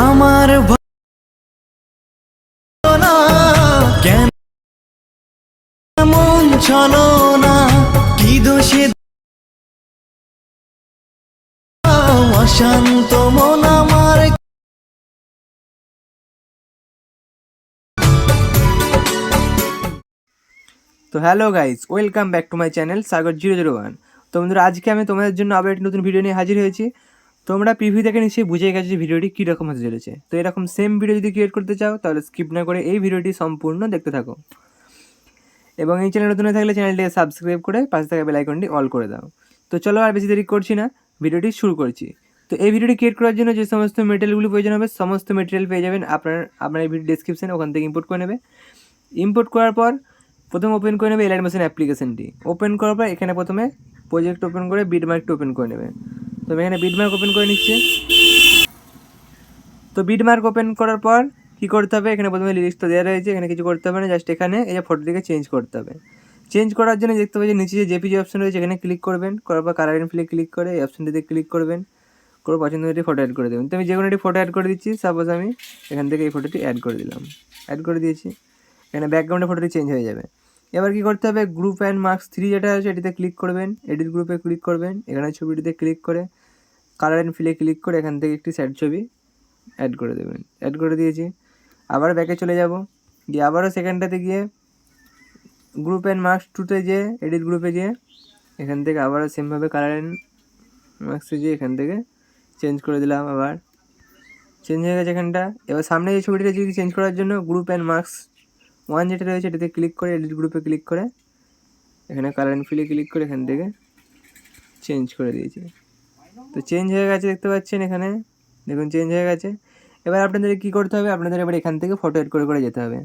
আমার কেন মন না? কি দোষে অশান্ত মন আমার তো hello guys, welcome back to my channel Sagar zero zero one. তো বন্ধুরা, আজকে আমি তোমাদের জন্য আবার একটি নতুন ভিডিও নিয়ে হাজির হয়েছি। তোমরা পিভি থেকে নিশ্চয়ই বুঝে গেছো যে ভিডিওটি কীরকম হতে চলেছে। তো এরকম সেম ভিডিও যদি ক্রিয়েট করতে চাও, তাহলে স্কিপ না করে এই ভিডিওটি সম্পূর্ণ দেখতে থাকো। এবং এই চ্যানেল নতুন থাকলে চ্যানেলটিকে সাবস্ক্রাইব করে পাশে থাকা বেল আইকনটি অল করে দাও। তো চলো আর বেশি দেরি করছি না, ভিডিওটি শুরু করছি। তো এই ভিডিওটি ক্রিয়েট করার জন্য যে সমস্ত মেটেরিয়ালগুলি প্রয়োজন হবে, সমস্ত মেটেরিয়াল পেয়ে যাবেন আপনার আপনার এই ভিডিও ডিসক্রিপশানে ওখান থেকে ইম্পোর্ট করে নেবে। ইম্পোর্ট করার পর প্রথম ওপেন করে নেবে এলাইট মেশিন অ্যাপ্লিকেশনটি ওপেন করার পর এখানে প্রথমে প্রজেক্ট ওপেন করে বিটমার্কটি ওপেন করে নেবে। তো এখানে বিটমার্ক ওপেন করে নিচ্ছি। তো বিটমার্ক ওপেন করার পর কী করতে হবে? এখানে প্রথমে লিরিক্স তো দেওয়া রয়েছে, এখানে কিছু করতে হবে না জাস্ট এখানে এই যে ফটোটিকে চেঞ্জ করতে হবে। চেঞ্জ করার জন্য দেখতে পাচ্ছি নিচে যে জেপিজি অপশন রয়েছে, এখানে ক্লিক করবেন, করার পর কালার ফিলে ক্লিক করে এই অপশনটিতে ক্লিক করবেন। করে পছন্দ একটি ফটো অ্যাড করে দেবেন। তো আমি যে কোনো একটি ফটো অ্যাড করে দিচ্ছি সাপোজ আমি এখান থেকে এই ফটোটি অ্যাড করে দিলাম। অ্যাড করে দিয়েছি। এখানে ব্যাকগ্রাউন্ডে ফটোটি চেঞ্জ হয়ে যাবে। এবার কি করতে হবে? গ্রুপ অ্যান্ড মার্কস থ্রি যেটা আছে এটিতে ক্লিক করবেন। এডিট গ্রুপে ক্লিক করবেন। এখানে ছবিটিতে ক্লিক করে কালার অ্যান্ড ফিলে ক্লিক করে এখান থেকে একটি স্যাড ছবি অ্যাড করে দেবেন। অ্যাড করে দিয়েছি। আবার ব্যাকে চলে যাব। গিয়ে আবারও সেকেন্ডটাতে গিয়ে গ্রুপ অ্যান্ড মার্কস টুতে যে এডিট গ্রুপে গিয়ে এখান থেকে আবারও সেমভাবে কালার অ্যান্ড মার্কসে গিয়ে এখান থেকে চেঞ্জ করে দিলাম আবার। চেঞ্জ হয়ে গেছে এখানটা। এবার সামনে যে ছবিটিটা যদি চেঞ্জ করার জন্য গ্রুপ অ্যান্ড মার্কস ওয়ান যেটা রয়েছে এটাতে ক্লিক করে এডিট গ্রুপে ক্লিক করে এখানে কালার অ্যান্ড ফিলে ক্লিক করে এখান থেকে চেঞ্জ করে দিয়েছি। তো চেঞ্জ হয়ে গেছে দেখতে পাচ্ছেন এখানে। দেখুন চেঞ্জ হয়ে গেছে। এবার আপনাদের কী করতে হবে? আপনাদের এবার এখান থেকে ফটো অ্যাড করে করে যেতে হবে।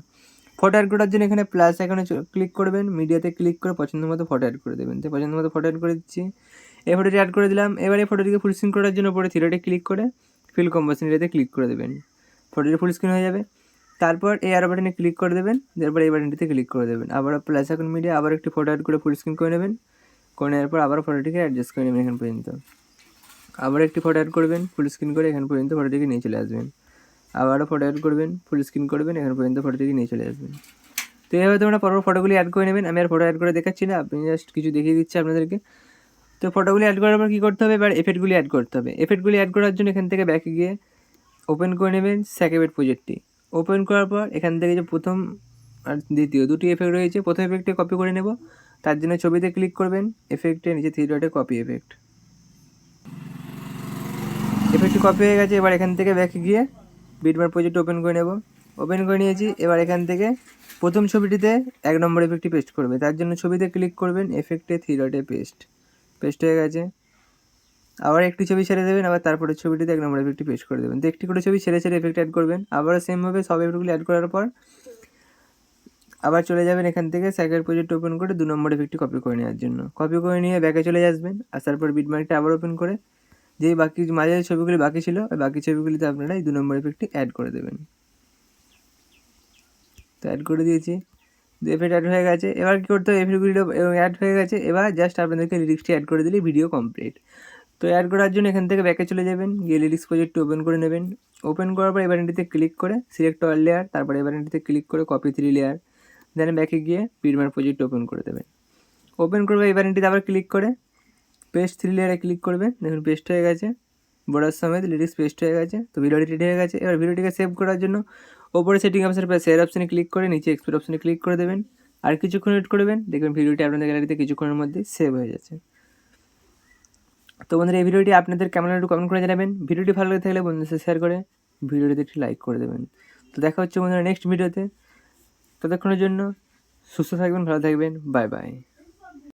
ফটো অ্যাড করার জন্য এখানে প্লাস এখানে ক্লিক করবেন। মিডিয়াতে ক্লিক করে পছন্দ মতো ফটো অ্যাড করে দেবেন। তো পছন্দ মতো ফটো অ্যাড করে দিচ্ছি। এই ফটোটি অ্যাড করে দিলাম। এবার এই ফটোটিকে ফুল স্ক্রিন করার জন্য পরে থিরোটে ক্লিক করে ফিল কম্পোজিশন এরিয়াতে ক্লিক করে দেবেন। ফটোটি ফুল স্ক্রিন হয়ে যাবে। তারপর এই আরও বাটনে ক্লিক করে দেবেন। তারপর এই বাটনটিতে ক্লিক করে দেবেন। আবার প্লাস এখন মিডিয়া আবার একটি ফটো অ্যাড করে ফুল স্ক্রিন করে নেবেন। করে নেওয়ার পর আবার ফটোটিকে অ্যাডজাস্ট করে নেবেন এখান পর্যন্ত। আবার একটি ফটো অ্যাড করবেন ফুল স্ক্রিন করে এখান পর্যন্ত ফটোটিকে নিয়ে চলে আসবেন। আবারও ফটো অ্যাড করবেন ফুল স্ক্রিন করবেন, এখান পর্যন্ত ফটোটিকে নিয়ে চলে আসবেন। তো এইভাবে তোমরা পরপর ফটোগুলি অ্যাড করে নেবেন। আমি আর ফটো অ্যাড করে দেখাচ্ছি না আপনি জাস্ট কিছু দেখিয়ে দিচ্ছি আপনাদেরকে। তো ফটোগুলি অ্যাড করার পর কী করতে হবে? এবার এফেক্টগুলি অ্যাড করতে হবে। এফেক্টগুলি অ্যাড করার জন্য এখান থেকে ব্যাকে গিয়ে ওপেন করে নেবেন স্যাকেবেট প্রজেক্টটি ওপেন করার পর এখান থেকে যে প্রথম আর দ্বিতীয় দুটি এফেক্ট রয়েছে, প্রথম এফেক্টে কপি করে নেব। তার জন্য ছবিতে ক্লিক করবেন এফেক্টে নিচে থ্রি ডটে কপি এফেক্ট এফেক্টটি কপি হয়ে গেছে, এবার এখান থেকে ব্যাকে গিয়ে বিটমার প্রজেক্ট ওপেন করে নেব। ওপেন করে নিয়েছি, এবার এখান থেকে প্রথম ছবিটিতে এক নম্বর এফেক্টটি পেস্ট করবে। তার জন্য ছবিতে ক্লিক করবেন এফেক্টে থ্রি ডটে পেস্ট পেস্ট হয়ে গেছে। আবার একটি ছবি ছেড়ে দেবেন, আবার তারপরে ছবিটিতে এক নম্বর এফেক্টটি পেস্ট করে দেবেন। তো একটি করে ছবি ছেড়ে ছেড়ে এফেক্ট অ্যাড করবেন। আবারও সেমভাবে সব এফেক্টগুলি অ্যাড করার পর আবার চলে যাবেন এখান থেকে সাইকেল প্রজেক্ট ওপেন করে দু নম্বর এফেক্টটি কপি করে নেওয়ার জন্য। কপি করে নিয়ে ব্যাকে চলে আসবেন। আসার পর বিটমার্কটা আবার ওপেন করে যেই বাকি মাঝে ছবিগুলি বাকি ছিল, ওই বাকি ছবিগুলিতে আপনারা এই দু নম্বর এফেক্টটি অ্যাড করে দেবেন। তো অ্যাড করে দিয়েছি। এফেক্ট অ্যাড হয়ে গেছে, এবার কী করতে হবে? এফেক্টগুলো অ্যাড হয়ে গেছে, এবার জাস্ট আপনাদেরকে লিরিক্সটি অ্যাড করে দিলেই ভিডিও কমপ্লিট তো অ্যাড করার জন্য এখান থেকে ব্যাকে চলে যাবেন, গিয়ে লিরিক্স প্রজেক্টটি ওপেন করে নেবেন। ওপেন করার পর এবারেন্টিতে ক্লিক করে সিলেক্ট অল লেয়ার তারপর এবারেন্টিতে ক্লিক করে কপি থ্রি লেয়ার দেন ব্যাকে গিয়ে পিডমার প্রজেক্ট ওপেন করে দেবেন। ওপেন করবে এবারেন্টিতে আবার ক্লিক করে পেস্ট থ্রি লেয়ারে ক্লিক করবেন দেখুন পেস্ট হয়ে গেছে। বর্ডার সমেত লিরিক্স পেস্ট হয়ে গেছে। তো ভিডিওটি রেডি হয়ে গেছে। এবার ভিডিওটিকে সেভ করার জন্য ওপরে সেটিং অপশানে শেয়ার অপশানে ক্লিক করে নিচে এক্সপোর্ট অপশানে ক্লিক করে দেবেন। আর কিছুক্ষণ ওয়েট করবেন। দেখবেন ভিডিওটি আপনাদের গ্যালারিতে কিছুক্ষণের মধ্যে সেভ হয়ে যাচ্ছে। তো বন্ধুরা, এই ভিডিওটি আপনাদের কেমন একটু কমেন্ট করে জানাবেন। ভিডিওটি ভালো লাগে থাকলে বন্ধুদের সাথে শেয়ার করে ভিডিওটিতে একটি লাইক করে দেবেন। তো দেখা হচ্ছে বন্ধুরা নেক্সট ভিডিওতে ততক্ষণের জন্য সুস্থ থাকবেন, ভালো থাকবেন। Bye bye